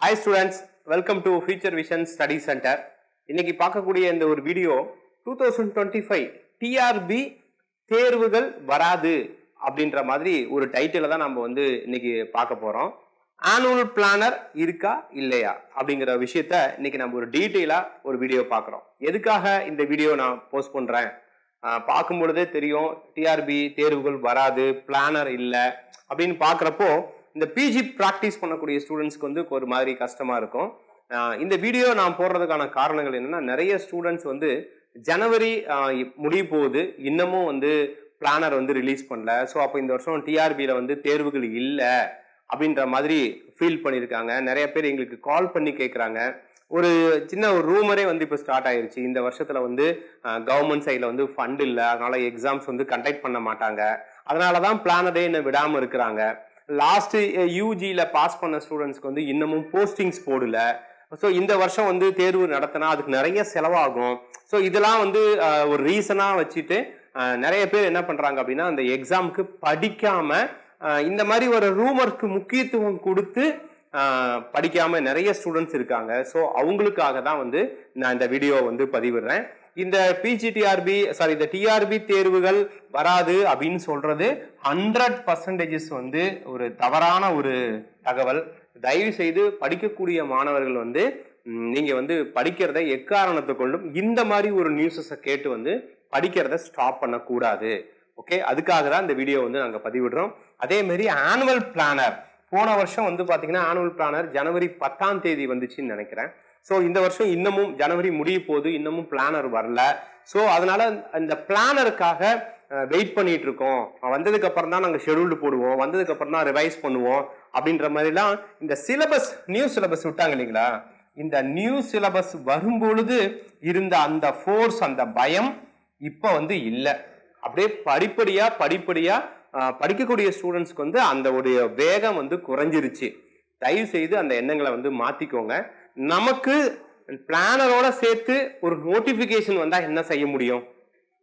Hi students welcome to future vision study centre இன்னைக்கு பார்க்கக்கூடிய இந்த ஒரு video two thousand twenty five TRB தேர்வுகள் வராது அப்படின்ற மாதிரி ஒரு டைட்டில தான் நம்ம வந்து இன்னைக்கு பார்க்க போறோம். ஆனுவல் பிளானர் இருக்கா இல்லையா அப்படிங்கிற விஷயத்த இன்னைக்கு நம்ம ஒரு டீட்டெயிலா ஒரு வீடியோ பார்க்குறோம். எதுக்காக இந்த வீடியோ நான் போஸ்ட் பண்றேன்? பார்க்கும் பொழுதே தெரியும் டிஆர்பி தேர்வுகள் வராது பிளானர் இல்லை அப்படின்னு பார்க்குறப்போ இந்த பிஜி ப்ராக்டிஸ் பண்ணக்கூடிய ஸ்டூடெண்ட்ஸ்க்கு வந்து ஒரு மாதிரி கஷ்டமாக இருக்கும். இந்த வீடியோ நான் போடுறதுக்கான காரணங்கள் என்னன்னா நிறைய ஸ்டூடெண்ட்ஸ் வந்து ஜனவரி முடியும் முடிய போகுது இன்னமும் வந்து பிளானர் வந்து ரிலீஸ் பண்ணல. ஸோ அப்போ இந்த வருஷம் டிஆர்பியில் வந்து தேர்வுகள் இல்லை அப்படின்ற மாதிரி ஃபீல் பண்ணியிருக்காங்க. நிறைய பேர் எங்களுக்கு கால் பண்ணி கேட்குறாங்க ஒரு சின்ன ஒரு ரூமரே வந்து இப்போ ஸ்டார்ட் ஆயிருச்சு. இந்த வருஷத்தில் வந்து கவர்மெண்ட் சைடில் வந்து ஃபண்ட் இல்லை. அதனால் எக்ஸாம்ஸ் வந்து கண்டக்ட் பண்ண மாட்டாங்க. அதனால தான் பிளானரே என்ன விடாமல் இருக்கிறாங்க. லாஸ்ட் யூஜியில் பாஸ் பண்ண ஸ்டூடெண்ட்ஸ்க்கு வந்து இன்னமும் போஸ்டிங்ஸ் போடல. ஸோ இந்த வருஷம் வந்து தேர்வு நடத்தினா அதுக்கு நிறைய செலவாகும். ஸோ இதெல்லாம் வந்து ஒரு ரீசனாக வச்சுட்டு நிறைய பேர் என்ன பண்ணுறாங்க அப்படின்னா அந்த எக்ஸாமுக்கு படிக்காம இந்த மாதிரி ஒரு ரூமருக்கு முக்கியத்துவம் கொடுத்து படிக்காமல் படிக்காம நிறைய ஸ்டூடெண்ட்ஸ் இருக்காங்க. ஸோ அவங்களுக்காக தான் வந்து நான் இந்த வீடியோ வந்து பதிவிடுறேன். இந்த பிஜிடிஆர்பி சாரி இந்த டிஆர்பி தேர்வுகள் வராது அப்படின்னு சொல்றது ஹண்ட்ரட் பர்சன்டேஜஸ் வந்து ஒரு தவறான ஒரு தகவல். தயவு செய்து படிக்கக்கூடிய மாணவர்கள் வந்து நீங்க வந்து படிக்கிறத எக்காரணத்தை கொண்டும் இந்த மாதிரி ஒரு நியூஸஸை கேட்டு வந்து படிக்கிறத ஸ்டாப் பண்ணக்கூடாது. ஓகே அதுக்காக தான் இந்த வீடியோ வந்து நாங்கள் பதிவிடுறோம். அதே மாதிரி ஆனுவல் பிளானர் போன வருஷம் வந்து பார்த்தீங்கன்னா ஆனுவல் பிளானர் ஜனவரி பத்தாம் தேதி வந்துச்சுன்னு நினைக்கிறேன். ஸோ இந்த வருஷம் இன்னமும் ஜனவரி முடிய போகுது இன்னமும் பிளானர் வரல. ஸோ அதனால இந்த பிளானருக்காக வெயிட் பண்ணிட்டு இருக்கோம் வந்ததுக்கு அப்புறம் தான் நாங்கள் ஷெடியூல்டு போடுவோம். வந்ததுக்கு அப்புறம் தான் ரிவைஸ் பண்ணுவோம். அப்படின்ற மாதிரிலாம் இந்த சிலபஸ் நியூ சிலபஸ் விட்டாங்க இல்லைங்களா? இந்த நியூ சிலபஸ் வரும்பொழுது இருந்த அந்த ஃபோர்ஸ் அந்த பயம் இப்போ வந்து இல்லை. அப்படியே படிப்படியாக படிப்படியாக படிக்கக்கூடிய ஸ்டூடெண்ட்ஸ்க்கு வந்து அந்த உடைய வேகம் வந்து குறைஞ்சிருச்சு. தயவு செய்து அந்த எண்ணங்களை வந்து மாற்றிக்கோங்க நமக்கு பிளானரோட சேர்த்து ஒரு நோட்டிபிகேஷன் வந்தா என்ன செய்ய முடியும்?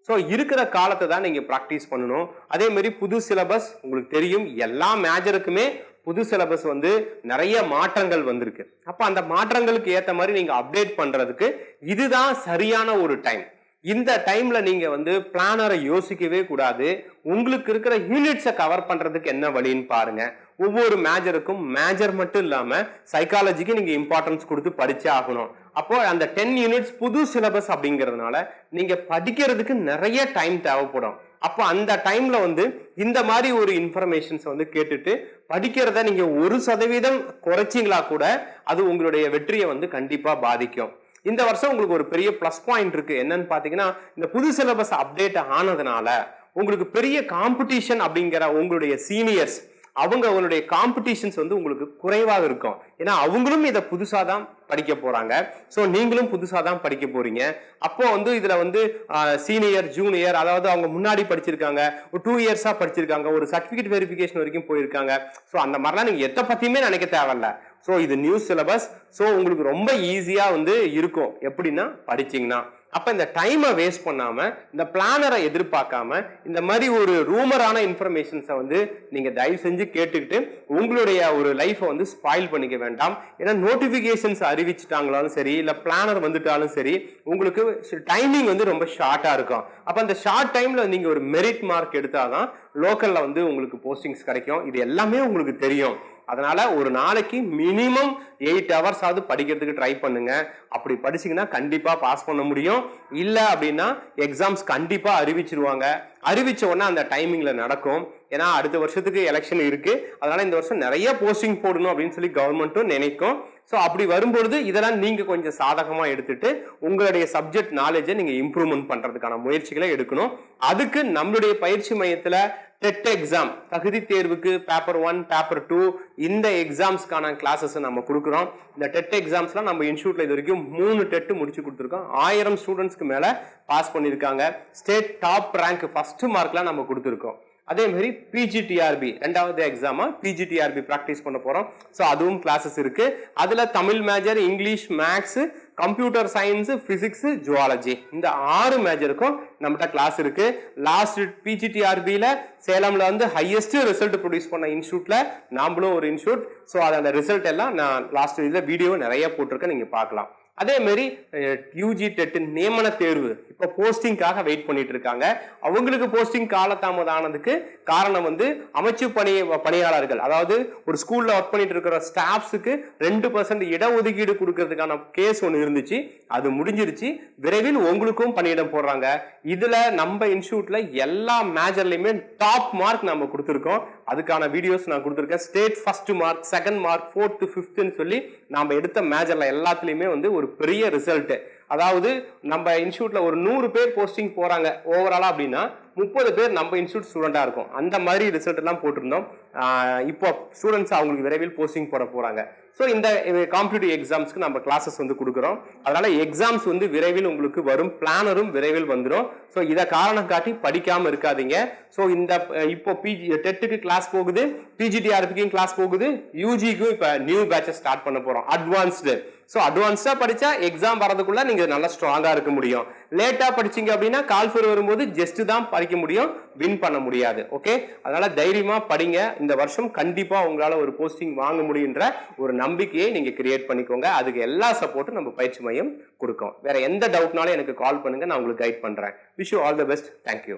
ஸோ இருக்கிற காலத்தை தான் நீங்க ப்ராக்டிஸ் பண்ணணும். அதே மாதிரி புது சிலபஸ் உங்களுக்கு தெரியும். எல்லா மேஜருக்குமே புது சிலபஸ் வந்து நிறைய மாற்றங்கள் வந்திருக்கு. அப்போ அந்த மாற்றங்களுக்கு ஏற்ற மாதிரி நீங்க அப்டேட் பண்றதுக்கு இதுதான் சரியான ஒரு டைம் இந்த டைம்ல நீங்க வந்து பிளானரை யோசிக்கவே கூடாது. உங்களுக்கு இருக்கிற யூனிட்ஸை கவர் பண்றதுக்கு என்ன வழின்னு பாருங்க. ஒவ்வொரு மேஜருக்கும் மேஜர் மட்டும் இல்லாம சைக்காலஜிக்கு நீங்க இம்பார்ட்டன்ஸ் கொடுத்து படிச்சே ஆகணும். அப்போ அந்த டென் யூனிட்ஸ் புது சிலபஸ் அப்படிங்கிறதுனால நீங்க படிக்கிறதுக்கு நிறைய டைம் தேவைப்படும். அப்போ அந்த டைம்ல வந்து இந்த மாதிரி ஒரு இன்ஃபர்மேஷன்ஸ் வந்து கேட்டுட்டு படிக்கிறத நீங்க ஒரு சதவீதம் குறைச்சிங்களா கூட அது உங்களுடைய வெற்றியை வந்து கண்டிப்பா பாதிக்கும். இந்த வருஷம் உங்களுக்கு ஒரு பெரிய ப்ளஸ் பாயிண்ட் இருக்கு. என்னன்னு பாத்தீங்கன்னா இந்த புது சிலபஸ் அப்டேட் ஆனதுனால உங்களுக்கு பெரிய காம்படிஷன் அப்படிங்கிற உங்களுடைய சீனியர்ஸ் அவங்க அவங்களுடைய காம்படிஷன்ஸ் வந்து உங்களுக்கு குறைவாக இருக்கும். ஏன்னா அவங்களும் இதை புதுசாக தான் படிக்க போகிறாங்க ஸோ நீங்களும் புதுசாக தான் படிக்க போகிறீங்க அப்போ வந்து இதில் வந்து சீனியர் ஜூனியர் அதாவது அவங்க முன்னாடி படிச்சிருக்காங்க ஒரு டூ இயர்ஸாக படிச்சிருக்காங்க ஒரு சர்டிஃபிகேட் வெரிஃபிகேஷன் வரைக்கும் போயிருக்காங்க. ஸோ அந்த மாதிரிலாம் நீங்கள் எதை பற்றியுமே நினைக்க தேவையில்ல. ஸோ இது நியூ சிலபஸ் ஸோ உங்களுக்கு ரொம்ப ஈஸியாக வந்து இருக்கும். எப்படின்னா படிச்சிங்கன்னா. அப்ப இந்த டைமை வேஸ்ட் பண்ணாம இந்த பிளானரை எதிர்பார்க்காம இந்த மாதிரி ஒரு ரூமரான இன்ஃபர்மேஷன்ஸை வந்து நீங்க தயவு செஞ்சு கேட்டுக்கிட்டு உங்களுடைய ஒரு லைஃப்பை வந்து ஸ்பாயில் பண்ணிக்க வேண்டாம். ஏன்னா நோட்டிபிகேஷன்ஸ் அறிவிச்சிட்டாங்களாலும் சரி இல்ல பிளானர் வந்துட்டாலும் சரி உங்களுக்கு டைமிங் வந்து ரொம்ப ஷார்ட்டா இருக்கும். அப்ப அந்த ஷார்ட் டைம்ல நீங்க ஒரு மெரிட் மார்க் எடுத்தாதான் லோக்கல்ல வந்து உங்களுக்கு போஸ்டிங்ஸ் கிடைக்கும். இது எல்லாமே உங்களுக்கு தெரியும். அதனால ஒரு நாளைக்கு மினிமம் எயிட் ஹவர்ஸ் ஆகுது படிக்கிறதுக்கு ட்ரை பண்ணுங்க. அப்படி படிச்சீங்கன்னா கண்டிப்பா பாஸ் பண்ண முடியும். இல்லை அப்படின்னா எக்ஸாம்ஸ் கண்டிப்பா அறிவிச்சிருவாங்க. அறிவிச்ச உடனே அந்த டைமிங்ல நடக்கும். ஏன்னா அடுத்த வருஷத்துக்கு எலெக்ஷன் இருக்கு. அதனால இந்த வருஷம் நிறைய போஸ்டிங் போடணும் அப்படின்னு சொல்லி கவர்மெண்ட்டும் நினைக்கும். ஸோ அப்படி வரும்பொழுது இதெல்லாம் நீங்க கொஞ்சம் சாதகமா எடுத்துட்டு உங்களுடைய சப்ஜெக்ட் நாலேஜை நீங்க இம்ப்ரூவ்மெண்ட் பண்றதுக்கான முயற்சிகளை எடுக்கணும். அதுக்கு நம்மளுடைய பயிற்சி மையத்துல டெட் எக்ஸாம் தகுதி தேர்வுக்கு பேப்பர் ஒன் பேப்பர் டூ இந்த எக்ஸாம்ஸ்க்கான கிளாஸஸ் நம்ம கொடுக்குறோம். இந்த டெட் எக்ஸாம்ஸ்லாம் நம்ம இன்ஸ்டியூட்ல இது வரைக்கும் மூணு டெட்டு முடிச்சு கொடுத்துருக்கோம். ஆயிரம் ஸ்டூடெண்ட்ஸ்க்கு மேல பாஸ் பண்ணியிருக்காங்க. ஸ்டேட் டாப் ரேங்க் ஃபர்ஸ்ட் மார்க்லாம் நம்ம கொடுத்துருக்கோம். அதே மாதிரி பிஜிடிஆர்பி ரெண்டாவது எக்ஸாமா பிஜிடிஆர்பி ப்ராக்டிஸ் பண்ண போறோம். ஸோ அதுவும் கிளாஸஸ் இருக்கு. அதுல Tamil major English maths computer science physics zoology இந்த ஆறு மேஜருக்கும் நம்மகிட்ட கிளாஸ் இருக்கு. லாஸ்ட் பிஜிடிஆர்பியில் சேலம்ல வந்து ஹையஸ்ட் ரிசல்ட் ப்ரொடியூஸ் பண்ண இன்ஸ்டியூட்ல நாமளும் ஒரு இன்ஸ்டியூட் ஸோ அந்த ரிசல்ட் எல்லாம் நான் லாஸ்ட் இதில் வீடியோ நிறைய போட்டிருக்கேன். நீங்க பார்க்கலாம். அதே மாதிரி யூஜி டெட் நியமன தேர்வு. இப்போ போஸ்டிங்காக வெயிட் பண்ணிட்டு இருக்காங்க அவங்களுக்கு போஸ்டிங் காலதாமதம் ஆனதுக்கு காரணம் வந்து அமைச்சு பணி பணியாளர்கள். அதாவது ஒரு ஸ்கூல்ல ஒர்க் பண்ணிட்டு இருக்கிற ஸ்டாஃப்ஸுக்கு ரெண்டு பர்சன்ட் இடஒதுக்கீடு கொடுக்கறதுக்கான கேஸ் ஒன்று இருந்துச்சு. அது முடிஞ்சிருச்சு. விரைவில் உங்களுக்கும் பணியிடம் போடுறாங்க. இதுல நம்ம இன்ஸ்டியூட்ல எல்லா மேஜர்லயுமே டாப் மார்க் நம்ம கொடுத்துருக்கோம். அதுக்கான வீடியோஸ் நான் கொடுத்துருக்கேன். State first mark second mark fourth ஃபிஃப்த்துன்னு சொல்லி நாம எடுத்த மேஜர்ல எல்லாத்துலயுமே வந்து ஒரு பெரிய ரிசல்ட்டு அதாவது நம்ம இன்ஸ்டியூட்ல ஒரு நூறு பேர் போஸ்டிங் போறாங்க ஓவராலா அப்படின்னா முப்பது பேர் நம்ம இன்ஸ்டியூட் ஸ்டூடெண்டா இருக்கும். அந்த மாதிரி ரிசல்ட் எல்லாம் போட்டிருந்தோம். இப்போ ஸ்டூடெண்ட்ஸ் அவங்களுக்கு விரைவில் போஸ்டிங் போட போறாங்க. ஸோ இந்த காம்படிட்டிவ் எக்ஸாம்ஸ்க்கு நம்ம கிளாஸஸ் வந்து கொடுக்குறோம். அதனால எக்ஸாம்ஸ் வந்து விரைவில் உங்களுக்கு வரும். பிளானரும் விரைவில் வந்துடும் ஸோ இதை காரணம் காட்டி படிக்காமல் இருக்காதீங்க. ஸோ இந்த இப்போ பிஜி டெட்டுக்கு கிளாஸ் போகுது. பிஜிடிஆர்பிக்கும் கிளாஸ் போகுது. யூஜிக்கும் இப்போ நியூ பேட்சஸ் ஸ்டார்ட் பண்ண போகிறோம் அட்வான்ஸ்டு ஸோ அட்வான்ஸ்டாக படித்தா எக்ஸாம் வரதுக்குள்ளே நீங்கள் நல்லா ஸ்ட்ராங்காக இருக்க முடியும். லேட்டாக படிச்சீங்க அப்படின்னா கால்ஃபர் வரும்போது ஜஸ்ட்டு தான் படிக்க முடியும் வின் பண்ண முடியாது. ஓகே அதனால் தைரியமாக படிங்க. இந்த வருஷம் கண்டிப்பாக உங்களால் ஒரு போஸ்டிங் வாங்க முடியுன்ற ஒரு நம்பிக்கையை நீங்கள் கிரியேட் பண்ணிக்கோங்க. அதுக்கு எல்லா சப்போர்ட்டும் நம்ம பயிற்சி மையம் கொடுக்கும். வேறு எந்த டவுட்னாலும் எனக்கு கால் பண்ணுங்கள் நான் உங்களுக்கு கைட் பண்ணுறேன் wish you all the best thank you